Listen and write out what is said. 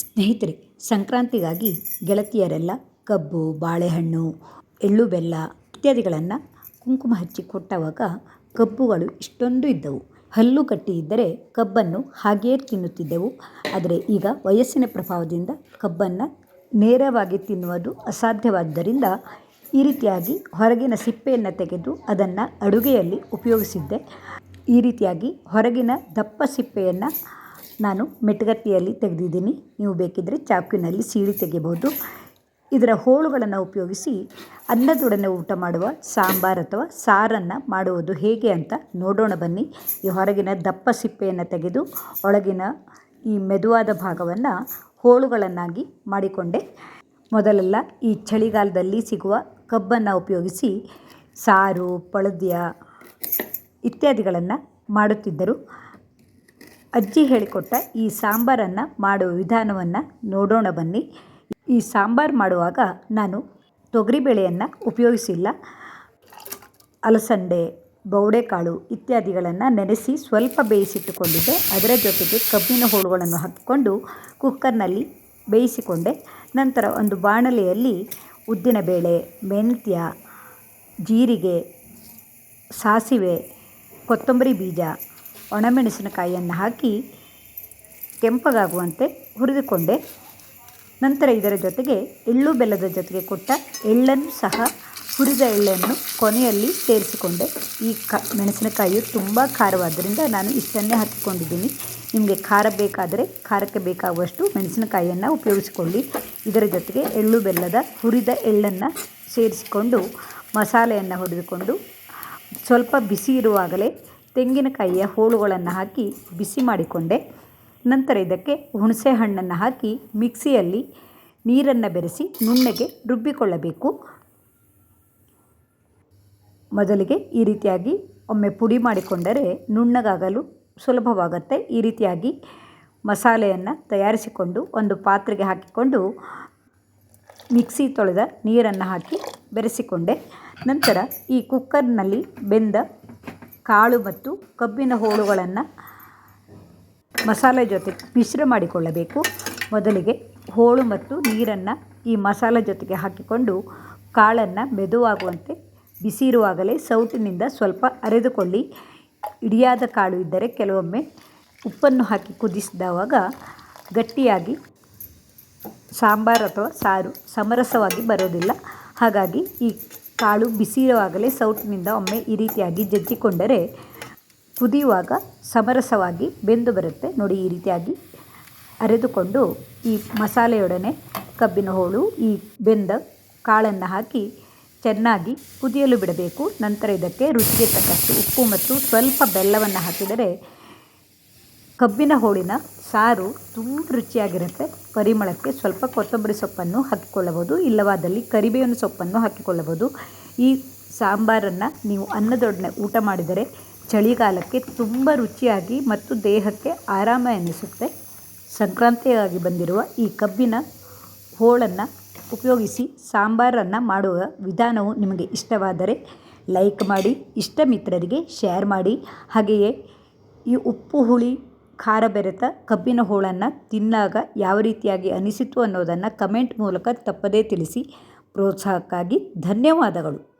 ಸ್ನೇಹಿತರೆ, ಸಂಕ್ರಾಂತಿಗಾಗಿ ಗೆಳತಿಯರೆಲ್ಲ ಕಬ್ಬು, ಬಾಳೆಹಣ್ಣು, ಎಳ್ಳು ಬೆಲ್ಲ ಇತ್ಯಾದಿಗಳನ್ನು ಕುಂಕುಮ ಹಚ್ಚಿ ಕೊಟ್ಟವಾಗ ಕಬ್ಬುಗಳು ಇಷ್ಟೊಂದು ಇದ್ದವು. ಹಲ್ಲು ಕಟ್ಟಿ ಇದ್ದರೆ ಕಬ್ಬನ್ನು ಹಾಗೆಯೇ ತಿನ್ನುತ್ತಿದ್ದೆವು. ಆದರೆ ಈಗ ವಯಸ್ಸಿನ ಪ್ರಭಾವದಿಂದ ಕಬ್ಬನ್ನು ನೇರವಾಗಿ ತಿನ್ನುವುದು ಅಸಾಧ್ಯವಾದ್ದರಿಂದ ಈ ರೀತಿಯಾಗಿ ಹೊರಗಿನ ಸಿಪ್ಪೆಯನ್ನು ತೆಗೆದು ಅದನ್ನು ಅಡುಗೆಯಲ್ಲಿ ಉಪಯೋಗಿಸಿದ್ದೆ. ಈ ರೀತಿಯಾಗಿ ಹೊರಗಿನ ದಪ್ಪ ಸಿಪ್ಪೆಯನ್ನು ನಾನು ಮೆಟಗತ್ತಿಯಲ್ಲಿ ತೆಗೆದಿದ್ದೀನಿ. ನೀವು ಬೇಕಿದ್ದರೆ ಚಾಕುವಿನಲ್ಲಿ ಸೀಳಿ ತೆಗೆಯಬಹುದು. ಇದರ ಹೋಳುಗಳನ್ನು ಉಪಯೋಗಿಸಿ ಅನ್ನದೊಡನೆ ಊಟ ಮಾಡುವ, ಸಾಂಬಾರು ಅಥವಾ ಸಾರನ್ನು ಮಾಡುವುದು ಹೇಗೆ ಅಂತ ನೋಡೋಣ ಬನ್ನಿ. ಈ ಹೊರಗಿನ ದಪ್ಪ ಸಿಪ್ಪೆಯನ್ನು ತೆಗೆದು ಒಳಗಿನ ಈ ಮೆದುವಾದ ಭಾಗವನ್ನು ಹೋಳುಗಳನ್ನಾಗಿ ಮಾಡಿಕೊಂಡೆ. ಮೊದಲೆಲ್ಲ ಈ ಚಳಿಗಾಲದಲ್ಲಿ ಸಿಗುವ ಕಬ್ಬನ್ನು ಉಪಯೋಗಿಸಿ ಸಾರು, ಪಳದ್ಯ ಇತ್ಯಾದಿಗಳನ್ನು ಮಾಡುತ್ತಿದ್ದರು. ಅಜ್ಜಿ ಹೇಳಿಕೊಟ್ಟ ಈ ಸಾಂಬಾರನ್ನು ಮಾಡುವ ವಿಧಾನವನ್ನು ನೋಡೋಣ ಬನ್ನಿ. ಈ ಸಾಂಬಾರು ಮಾಡುವಾಗ ನಾನು ತೊಗರಿಬೇಳೆಯನ್ನು ಉಪಯೋಗಿಸಿಲ್ಲ. ಅಲಸಂದೆ, ಬೌಡೆಕಾಳು ಇತ್ಯಾದಿಗಳನ್ನು ನೆನೆಸಿ ಸ್ವಲ್ಪ ಬೇಯಿಸಿಟ್ಟುಕೊಂಡಿದ್ದೆ. ಅದರ ಜೊತೆಗೆ ಕಬ್ಬಿನ ಹೋಳುಗಳನ್ನು ಹಾಕಿಕೊಂಡು ಕುಕ್ಕರ್ನಲ್ಲಿ ಬೇಯಿಸಿಕೊಂಡೆ. ನಂತರ ಒಂದು ಬಾಣಲೆಯಲ್ಲಿ ಉದ್ದಿನಬೇಳೆ, ಮೆಂತ್ಯ, ಜೀರಿಗೆ, ಸಾಸಿವೆ, ಕೊತ್ತಂಬರಿ ಬೀಜ ಒಣಮೆಣಸಿನಕಾಯಿಯನ್ನು ಹಾಕಿ ಕೆಂಪಗಾಗುವಂತೆ ಹುರಿದುಕೊಂಡೆ. ನಂತರ ಇದರ ಜೊತೆಗೆ ಎಳ್ಳು ಬೆಲ್ಲದ ಜೊತೆಗೆ ಕೊಟ್ಟ ಎಳ್ಳನ್ನು ಸಹ ಹುರಿದ ಎಳ್ಳನ್ನು ಕೊನೆಯಲ್ಲಿ ಸೇರಿಸಿಕೊಂಡೆ. ಈ ಕ, ಮೆಣಸಿನಕಾಯಿಯು ತುಂಬ ಖಾರವಾದ್ದರಿಂದ ನಾನು ಇಷ್ಟನ್ನೇ ಹಾಕಿಕೊಂಡಿದ್ದೀನಿ. ನಿಮಗೆ ಖಾರ ಬೇಕಾದರೆ ಖಾರಕ್ಕೆ ಬೇಕಾಗುವಷ್ಟು ಮೆಣಸಿನಕಾಯಿಯನ್ನು ಉಪಯೋಗಿಸಿಕೊಳ್ಳಿ. ಇದರ ಜೊತೆಗೆ ಎಳ್ಳು ಬೆಲ್ಲದ ಹುರಿದ ಎಳ್ಳನ್ನು ಸೇರಿಸಿಕೊಂಡು ಮಸಾಲೆಯನ್ನು ಹುರಿದುಕೊಂಡು ಸ್ವಲ್ಪ ಬಿಸಿ ಇರುವಾಗಲೇ ತೆಂಗಿನಕಾಯಿಯ ಹೋಳುಗಳನ್ನು ಹಾಕಿ ಬಿಸಿ ಮಾಡಿಕೊಂಡೆ. ನಂತರ ಇದಕ್ಕೆ ಹುಣಸೆ ಹಣ್ಣನ್ನು ಹಾಕಿ ಮಿಕ್ಸಿಯಲ್ಲಿ ನೀರನ್ನು ಬೆರೆಸಿ ನುಣ್ಣಗೆ ರುಬ್ಬಿಕೊಳ್ಳಬೇಕು. ಮೊದಲಿಗೆ ಈ ರೀತಿಯಾಗಿ ಒಮ್ಮೆ ಪುಡಿ ಮಾಡಿಕೊಂಡರೆ ನುಣ್ಣಗಾಗಲು ಸುಲಭವಾಗುತ್ತೆ. ಈ ರೀತಿಯಾಗಿ ಮಸಾಲೆಯನ್ನು ತಯಾರಿಸಿಕೊಂಡು ಒಂದು ಪಾತ್ರೆಗೆ ಹಾಕಿಕೊಂಡು ಮಿಕ್ಸಿ ತೊಳೆದ ನೀರನ್ನು ಹಾಕಿ ಬೆರೆಸಿಕೊಂಡೆ. ನಂತರ ಈ ಕುಕ್ಕರ್ನಲ್ಲಿ ಬೆಂದ ಕಾಳು ಮತ್ತು ಕಬ್ಬಿನ ಹೋಳುಗಳನ್ನು ಮಸಾಲೆ ಜೊತೆ ಮಿಶ್ರ ಮಾಡಿಕೊಳ್ಳಬೇಕು. ಮೊದಲಿಗೆ ಹೋಳು ಮತ್ತು ನೀರನ್ನು ಈ ಮಸಾಲೆ ಜೊತೆಗೆ ಹಾಕಿಕೊಂಡು ಕಾಳನ್ನು ಮೆದುವಾಗುವಂತೆ ಬಿಸಿ ಇರುವಾಗಲೇ ಸೌಟಿನಿಂದ ಸ್ವಲ್ಪ ಅರೆದುಕೊಳ್ಳಿ. ಇಡಿಯಾದ ಕಾಳು ಇದ್ದರೆ ಕೆಲವೊಮ್ಮೆ ಉಪ್ಪನ್ನು ಹಾಕಿ ಕುದಿಸಿದವಾಗ ಗಟ್ಟಿಯಾಗಿ ಸಾಂಬಾರು ಅಥವಾ ಸಾರು ಸಮರಸವಾಗಿ ಬರೋದಿಲ್ಲ. ಹಾಗಾಗಿ ಈ ಕಾಳು ಬಿಸಿಯುವಾಗಲೇ ಸೌಟಿನಿಂದ ಒಮ್ಮೆ ಈ ರೀತಿಯಾಗಿ ಜಜ್ಜಿಕೊಂಡರೆ ಕುದಿಯುವಾಗ ಸಮರಸವಾಗಿ ಬೆಂದು ಬರುತ್ತೆ. ನೋಡಿ ಈ ರೀತಿಯಾಗಿ ಅರೆದುಕೊಂಡು ಈ ಮಸಾಲೆಯೊಡನೆ ಕಬ್ಬಿನ ಹೋಳು, ಈ ಬೆಂದ ಕಾಳನ್ನು ಹಾಕಿ ಚೆನ್ನಾಗಿ ಕುದಿಯಲು ಬಿಡಬೇಕು. ನಂತರ ಇದಕ್ಕೆ ರುಚಿಗೆ ತಕ್ಕಷ್ಟು ಉಪ್ಪು ಮತ್ತು ಸ್ವಲ್ಪ ಬೆಲ್ಲವನ್ನು ಹಾಕಿದರೆ ಕಬ್ಬಿನ ಹೋಳಿನ ಸಾರು ತುಂಬ ರುಚಿಯಾಗಿರುತ್ತೆ. ಪರಿಮಳಕ್ಕೆ ಸ್ವಲ್ಪ ಕೊತ್ತಂಬರಿ ಸೊಪ್ಪನ್ನು ಹಾಕಿಕೊಳ್ಳಬಹುದು, ಇಲ್ಲವಾದಲ್ಲಿ ಕರಿಬೇವಿನ ಸೊಪ್ಪನ್ನು ಹಾಕಿಕೊಳ್ಳಬಹುದು. ಈ ಸಾಂಬಾರನ್ನು ನೀವು ಅನ್ನದೊಡನೆ ಊಟ ಮಾಡಿದರೆ ಚಳಿಗಾಲಕ್ಕೆ ತುಂಬ ರುಚಿಯಾಗಿ ಮತ್ತು ದೇಹಕ್ಕೆ ಆರಾಮ ಎನಿಸುತ್ತೆ. ಸಂಕ್ರಾಂತಿಯಾಗಿ ಬಂದಿರುವ ಈ ಕಬ್ಬಿನ ಹೋಳನ್ನು ಉಪಯೋಗಿಸಿ ಸಾಂಬಾರನ್ನು ಮಾಡುವ ವಿಧಾನವು ನಿಮಗೆ ಇಷ್ಟವಾದರೆ ಲೈಕ್ ಮಾಡಿ ಇಷ್ಟ ಮಿತ್ರರಿಗೆ ಶೇರ್ ಮಾಡಿ. ಹಾಗೆಯೇ ಈ ಉಪ್ಪು ಹುಳಿ ಖಾರ ಬೆರೆತ ಕಬ್ಬಿನ ಹೋಳನ್ನು ತಿನ್ನಾಗ ಯಾವ ರೀತಿಯಾಗಿ ಅನಿಸಿತು ಅನ್ನೋದನ್ನು ಕಮೆಂಟ್ ಮೂಲಕ ತಪ್ಪದೇ ತಿಳಿಸಿ. ಪ್ರೋತ್ಸಾಹಕ್ಕಾಗಿ ಧನ್ಯವಾದಗಳು.